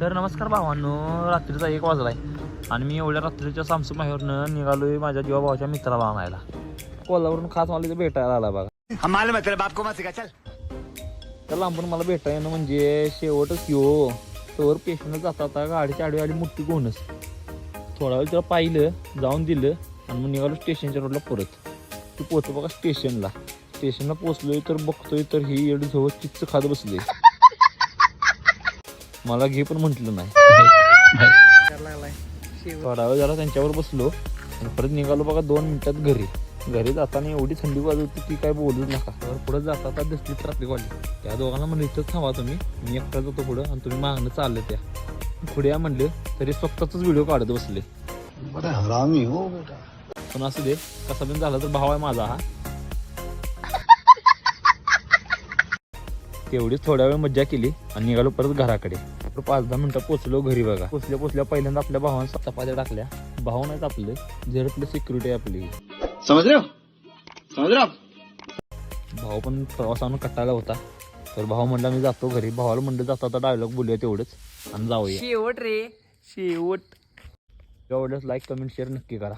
तर नमस्कार भावांनो रात्रीचा एक वाजलाय आणि मी एवढ्या रात्रीच्या सामसू माहेरनं निघालोय माझ्या जीवा भावाच्या मित्राला आणायला कोल्हावरून खास मला इथे भेटायला आला बघा. है तेरे बाप को चल. तर लांबून मला भेटायला येणं म्हणजे शेवटच यो. तोवर पेशंट जाता आता गाडीची आडवी आली मोठी गोणस थोडा वेळ तिला पाहिलं जाऊन दिलं आणि मग निघालो स्टेशनच्या रोडला परत. तू पोहोचतो बघा स्टेशनला. स्टेशनला पोहोचलोय तर बघतोय तर ही एवढी जवळ चिच्च खात बसले. मला घे पण म्हटलं नाही. थोडा वेळ जरा त्यांच्यावर बसलो आणि परत निघालो बघा दोन मिनिटात घरी. घरी जाताना एवढी थंडी वाजत होती की काय बोलूच नका. तर पुढे जाता दिसली ट्रॅफिक वाली त्या दोघांना म्हणलं इथंच थांबा तुम्ही. मी एकटा जातो पुढं आणि तुम्ही मागणं चाललं त्या पुढे या म्हणले तरी स्वतःच व्हिडिओ काढत बसले. हो बेटा. पण असू दे कसा पण झाला तर भाव आहे माझा हा. तेवढीच थोड्या वेळ मज्जा केली आणि निघालो परत घराकडे. तर पाच दहा मिनिटं पोचलो घरी बघा. पोचल्या पोचल्या पहिल्यांदा आपल्या भावानं चपात्या टाकल्या. भाऊ नाहीत आपले झेडपले सिक्युरिटी आपली. भाऊ पण प्रवासानं कटायला होता. तर भाऊ म्हणला मी जातो घरी. भावाला म्हणलं जातो आता डायलॉग बोलूया तेवढंच आणि जाऊया. शेवट रे. शेवट. एवढंच लाईक कमेंट शेअर नक्की करा.